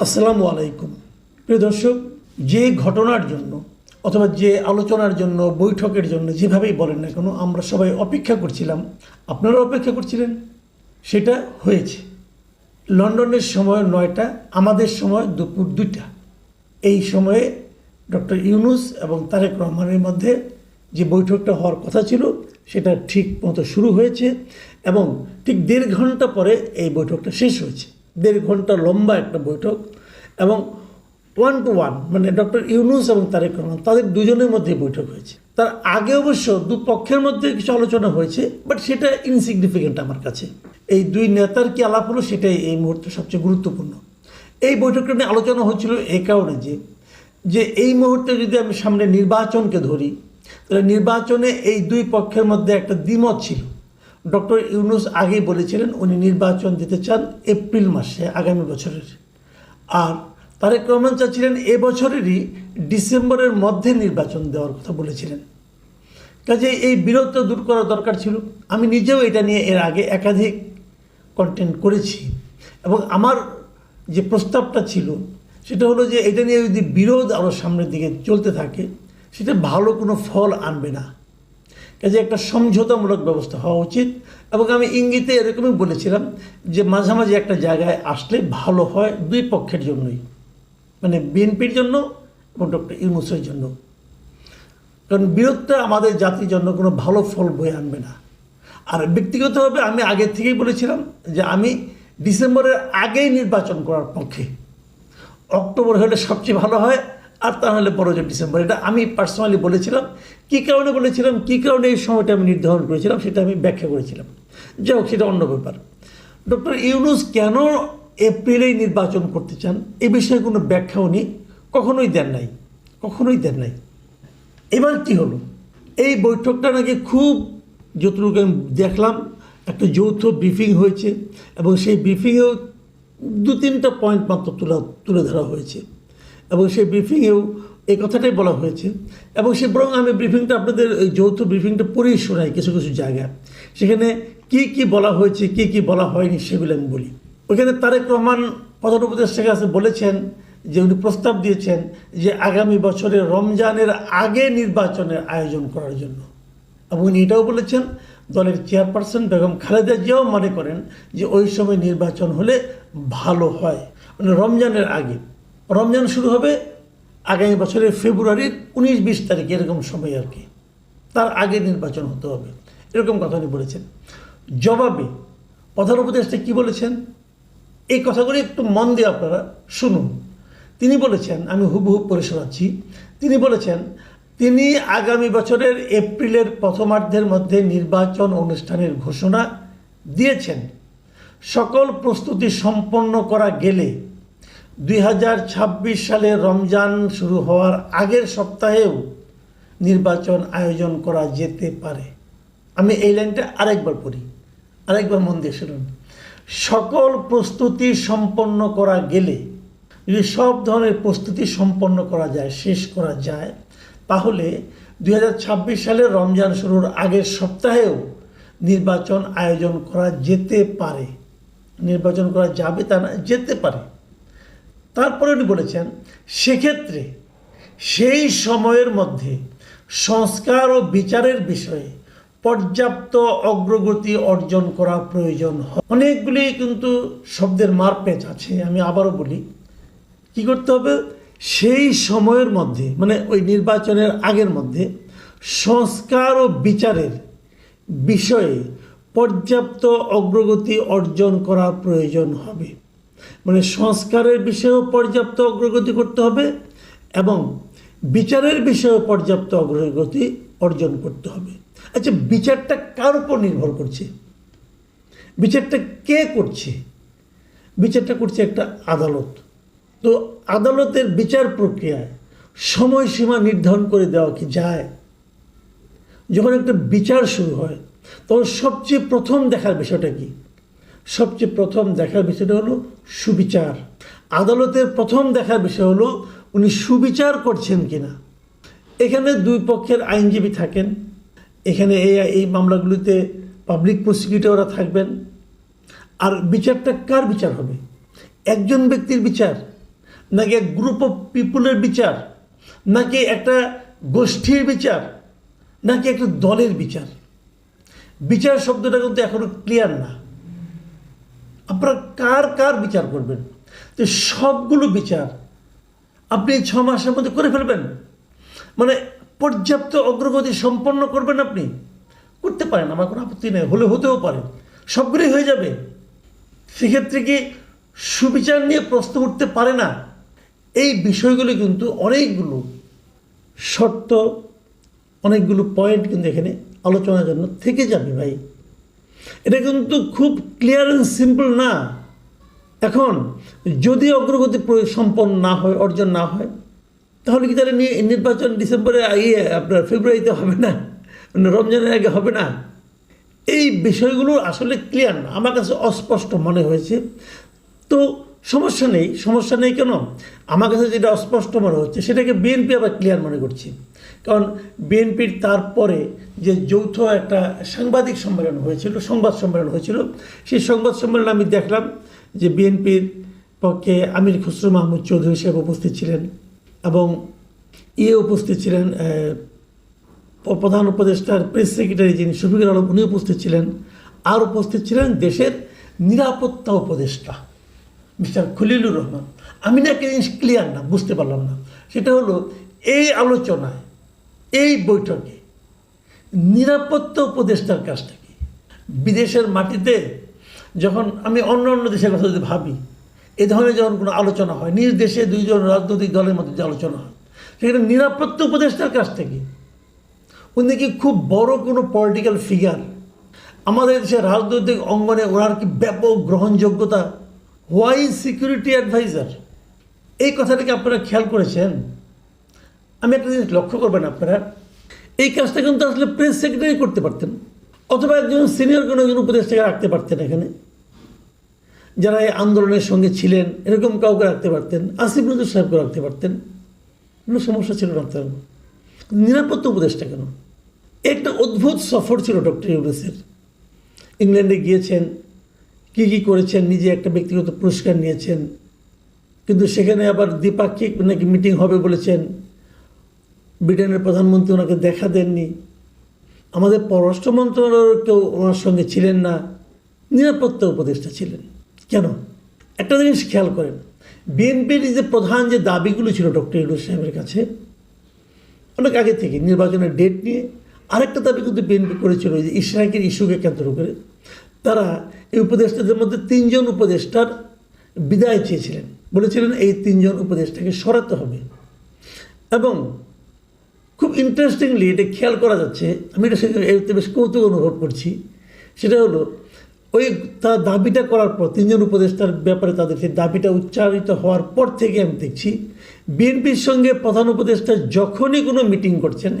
আসসালামু আলাইকুম। প্রিয় দর্শক, যে ঘটনার জন্য অথবা যে আলোচনার জন্য, বৈঠকের জন্য যেভাবেই বলেন না কেন, আমরা সবাই অপেক্ষা করছিলাম। আপনারা অপেক্ষা করছিলেন? সেটা হয়েছে। লন্ডনের সময় নয়টা, আমাদের সময় দুপুর দুইটা। এই সময়ে ডক্টর ইউনুস এবং তারেক রহমানের মধ্যে যে বৈঠকটা হওয়ার কথা ছিল, সেটা ঠিক মতো শুরু হয়েছে এবং ঠিক দেড় ঘণ্টা পরে এই বৈঠকটা শেষ হয়েছে। দেড় ঘণ্টা লম্বা একটা বৈঠক এবং ওয়ান টু ওয়ান মানে ডক্টর ইউনুস এবং তারেক রহমান, তাদের দুজনের মধ্যে বৈঠক হয়েছে। তার আগে অবশ্য দুপক্ষের মধ্যে কিছু আলোচনা হয়েছে বাট সেটা ইনসিগনিফিকেন্ট আমার কাছে। এই দুই নেতার কি আলাপ হলো সেটাই এই মুহূর্তে সবচেয়ে গুরুত্বপূর্ণ। এই বৈঠকটা নিয়ে আলোচনা হচ্ছিল এই কারণে যে যে এই মুহূর্তে যদি আমি সামনে নির্বাচনকে ধরি, তাহলে নির্বাচনে এই দুই পক্ষের মধ্যে একটা দ্বিমত ছিল। ডক্টর ইউনুস আগেই বলেছিলেন, উনি নির্বাচন দিতে চান এপ্রিল মাসে, আগামী বছরের। আর তারেক রহমান চাচ্ছিলেন এ বছরেরই ডিসেম্বরের মধ্যে নির্বাচন দেওয়ার কথা বলেছিলেন। কাজে এই বিরোধটা দূর করা দরকার ছিল। আমি নিজেও এটা নিয়ে এর আগে একাধিক কন্টেন্ট করেছি। এবং আমার যে প্রস্তাবটা ছিল, সেটা হলো যে এটা নিয়ে যদি বিরোধ আরও সামনের দিকে চলতে থাকে, সেটা ভালো কোনো ফল আনবে না। কাজে একটা সমঝোতামূলক ব্যবস্থা হওয়া উচিত। এবং আমি ইঙ্গিতে এরকমই বলেছিলাম যে মাঝামাঝি একটা জায়গায় আসলে ভালো হয় দুই পক্ষের জন্যই। মানে বিএনপির জন্য এবং ডক্টর ইউনুসের জন্য। কারণ বিরোধটা আমাদের জাতির জন্য কোনো ভালো ফল বয়ে আনবে না। আর ব্যক্তিগতভাবে আমি আগের থেকেই বলেছিলাম যে আমি ডিসেম্বরের আগেই নির্বাচন করার পক্ষে। অক্টোবর হলে সবচেয়ে ভালো হয় আর তা হলে বড় যে ডিসেম্বর। এটা আমি পার্সোনালি বলেছিলাম, কী কারণে বলেছিলাম, কী কারণে এই সময়টা আমি নির্ধারণ করেছিলাম সেটা আমি ব্যাখ্যা করেছিলাম। যাই হোক, সেটা অন্য ব্যাপার। ডক্টর ইউনুস কেন এপ্রিলেই নির্বাচন করতে চান? এ বিষয়ে কোনো ব্যাখ্যা উনি কখনোই দেন নাই, কখনোই দেন নাই। এবার কি হলো? এই বৈঠকটা নাকি খুব, যতটুকু আমি দেখলাম, একটা যৌথ ব্রিফিং হয়েছে এবং সেই ব্রিফিংয়েও দু তিনটা পয়েন্ট মাত্র তুলে তুলে ধরা হয়েছে। এবং সেই ব্রিফিংয়েও এই কথাটাই বলা হয়েছে। এবং সে বরং আমি ব্রিফিংটা আপনাদের যৌথ ব্রিফিংটা পড়েই শোনাই কিছু কিছু জায়গা সেখানে কি কি বলা হয়েছে, কি কি বলা হয়নি সেগুলো আমি বলি। ওইখানে তারেক রহমান প্রধান উপদেষ্টার কাছে বলেছেন, যে উনি প্রস্তাব দিয়েছেন যে আগামী বছরে রমজানের আগে নির্বাচনের আয়োজন করার জন্য। এবং উনি এটাও বলেছেন, দলের চেয়ারপারসন বেগম খালেদা জিয়াও মনে করেন যে ওই সময় নির্বাচন হলে ভালো হয়। মানে রমজানের আগে। রমজান শুরু হবে আগামী বছরের ফেব্রুয়ারির উনিশ বিশ তারিখ, এরকম সময় আর কি। তার আগে নির্বাচন হতে হবে। এরকম কথা উনি বলেছেন। জবাবে প্রধান উপদেষ্টা কী বলেছেন? এই কথাগুলি একটু মন দিয়ে আপনারা শুনুন। তিনি বলেছেন, আমি হুবহু পড়ে শোনাচ্ছি, তিনি বলেছেন, তিনি আগামী বছরের এপ্রিলের প্রথমার্ধের মধ্যে নির্বাচন অনুষ্ঠানের ঘোষণা দিয়েছেন। সকল প্রস্তুতি সম্পন্ন করা গেলে দুই হাজার ছাব্বিশ সালে রমজান শুরু হওয়ার আগের সপ্তাহেও নির্বাচন আয়োজন করা যেতে পারে। আমি এই লাইনটা আরেকবার পড়ি, আরেকবার মন দিয়ে শুনুন। সকল প্রস্তুতি সম্পন্ন করা গেলে যদি সব ধরনের প্রস্তুতি সম্পন্ন করা যায়, শেষ করা যায়, তাহলে দুই হাজার ছাব্বিশ সালে রমজান শুরুর আগের সপ্তাহেও নির্বাচন আয়োজন করা যেতে পারে। নির্বাচন করা যাবে তা না, যেতে পারে। তারপরে উনি বলেছেন, সেক্ষেত্রে সেই সময়ের মধ্যে সংস্কার ও বিচারের বিষয়ে পর্যাপ্ত অগ্রগতি অর্জন করা প্রয়োজন হয়। অনেকগুলি কিন্তু শব্দের মারপেচ আছে, আমি আবারও বলি। কি করতে হবে? সেই সময়ের মধ্যে মানে ওই নির্বাচনের আগের মধ্যে সংস্কার ও বিচারের বিষয়ে পর্যাপ্ত অগ্রগতি অর্জন করা প্রয়োজন হবে। সংস্কারের বিষয়েও পর্যাপ্ত অগ্রগতি করতে হবে এবং বিচারের বিষয়েও পর্যাপ্ত অগ্রগতি অর্জন করতে হবে। আচ্ছা বিচারটা কার উপর নির্ভর করছে? বিচারটা কে করছে? বিচারটা করছে একটা আদালত। তো আদালতের বিচার প্রক্রিয়ায় সময়সীমা নির্ধারণ করে দেওয়া কি যায়? যখন একটা বিচার শুরু হয়, তখন সবচেয়ে প্রথম দেখার বিষয়টা কি? সবচেয়ে প্রথম দেখার বিষয়টা হলো সুবিচার। আদালতের প্রথম দেখার বিষয় হলো উনি সুবিচার করছেন কিনা। এখানে দুই পক্ষের আইনজীবী থাকেন। এখানে এই এই মামলাগুলিতে পাবলিক প্রসিকিউটররা থাকবেন। আর বিচারটা কার বিচার হবে? একজন ব্যক্তির বিচার, নাকি এক গ্রুপ অফ পিপুলের বিচার, নাকি একটা গোষ্ঠীর বিচার, নাকি একটা দলের বিচার? বিচার শব্দটা কিন্তু এখনও ক্লিয়ার না। আপনারা কার কার বিচার করবেন? তো সবগুলো বিচার আপনি ছ মাসের মধ্যে করে ফেলবেন। মানে পর্যাপ্ত অগ্রগতি সম্পন্ন করবেন আপনি। করতে পারেন, আমার কোনো আপত্তি নেই, হলে হতেও পারে। সবগুলোই হয়ে যাবে। সেক্ষেত্রে কি সুবিচার নিয়ে প্রশ্ন উঠতে পারে না? এই বিষয়গুলো কিন্তু অনেকগুলো শর্ত, অনেকগুলো পয়েন্ট কিন্তু এখানে আলোচনার জন্য থেকে যাবে ভাই। এটা কিন্তু খুব ক্লিয়ার অ্যান্ড সিম্পল না। এখন, যদি অগ্রগতি সম্পন্ন না হয়, অর্জন না হয়, তাহলে কি তাহলে নির্বাচন ডিসেম্বরে ইয়ে আপনার ফেব্রুয়ারিতে হবে না? রমজানের আগে হবে না? এই বিষয়গুলো আসলে ক্লিয়ার না। আমার কাছে অস্পষ্ট মনে হয়েছে। তো সমস্যা নেই। সমস্যা নেই কেন? আমার কাছে যেটা অস্পষ্ট মনে হচ্ছে, সেটাকে বিএনপি আবার ক্লিয়ার মনে করছি। কারণ বিএনপির তারপরে যে যৌথ একটা সাংবাদিক সম্মেলন হয়েছিল, সংবাদ সম্মেলন হয়েছিল, সেই সংবাদ সম্মেলনে আমি দেখলাম যে বিএনপির পক্ষে আমির খসরু মাহমুদ চৌধুরী সাহেব উপস্থিত ছিলেন এবং ইয়ে উপস্থিত ছিলেন প্রধান উপদেষ্টার প্রেস সেক্রেটারি যিনি শফিকুল আলম, উনি উপস্থিত ছিলেন। আর উপস্থিত ছিলেন দেশের নিরাপত্তা উপদেষ্টা, মিস্টার খলিলুর রহমান। আমি না একটা জিনিস ক্লিয়ার না, বুঝতে পারলাম না। সেটা হলো এই আলোচনায় এই বৈঠকে নিরাপত্তা উপদেষ্টার কাজটা কি বিদেশের মাটিতে যখন আমি অন্য অন্য দেশের কথা যদি ভাবি, এ ধরনের যখন কোনো আলোচনা হয়, নিজ দেশে দুইজন রাজনৈতিক দলের মধ্যে যে আলোচনা হয়, সেখানে নিরাপত্তা উপদেষ্টার কাজটা কি উনি কি খুব বড় কোনো পলিটিক্যাল ফিগার আমাদের দেশের রাজনৈতিক অঙ্গনে ওনার কি ব্যাপক গ্রহণযোগ্যতা? হোয়াই সিকিউরিটি অ্যাডভাইজার এই কথাটাকে আপনারা খেয়াল করেছেন? আমি একটা জিনিস লক্ষ্য করবেন আপনারা, এই কাজটা কিন্তু আসলে প্রেস সেক্রেটারি করতে পারতেন, অথবা একজন সিনিয়র কোনো একজন উপদেষ্টাকে রাখতে পারতেন এখানে। যারা এই আন্দোলনের সঙ্গে ছিলেন, এরকম কাউকে রাখতে পারতেন, আসিফ নজর সাহেবকে রাখতে পারতেন। কোনো সমস্যা ছিল না তার। নিরাপত্তা উপদেষ্টা কেন? একটা অদ্ভুত সফর ছিল ডক্টর ইউনুসের। ইংল্যান্ডে গিয়েছেন, কী কী করেছেন, নিজে একটা ব্যক্তিগত পুরস্কার নিয়েছেন, কিন্তু সেখানে আবার দ্বিপাক্ষিক নাকি মিটিং হবে বলেছেন। ব্রিটেনের প্রধানমন্ত্রী ওনাকে দেখা দেননি। আমাদের পররাষ্ট্র মন্ত্রণালয়ের কেউ ওনার সঙ্গে ছিলেন না। নিরাপত্তা উপদেষ্টা ছিলেন। কেন? একটা জিনিস খেয়াল করেন। বিএনপির যে প্রধান যে দাবিগুলো ছিল ডক্টর ইউনুস সাহেবের কাছে, অনেক আগে থেকে নির্বাচনের ডেট নিয়ে আরেকটা দাবি কিন্তু বিএনপি করেছিল, যে ইসরায়েলের ইস্যুকে কেন্দ্র করে। তারা এই উপদেষ্টাদের মধ্যে তিনজন উপদেষ্টার বিদায় চেয়েছিলেন। বলেছিলেন, এই তিনজন উপদেষ্টাকে সরাতে হবে। এবং ইন্টারেস্টিংলি এটা খেয়াল করা যাচ্ছে, আমি এটা সেখানে বেশ কৌতুক অনুভব করছি। সেটা হলো, ওই তার দাবিটা করার পর তিনজন উপদেষ্টার ব্যাপারে তাদের সেই দাবিটা উচ্চারিত হওয়ার পর থেকে আমি দেখছি, বিএনপির সঙ্গে প্রধান উপদেষ্টা যখনই কোনো মিটিং করছেন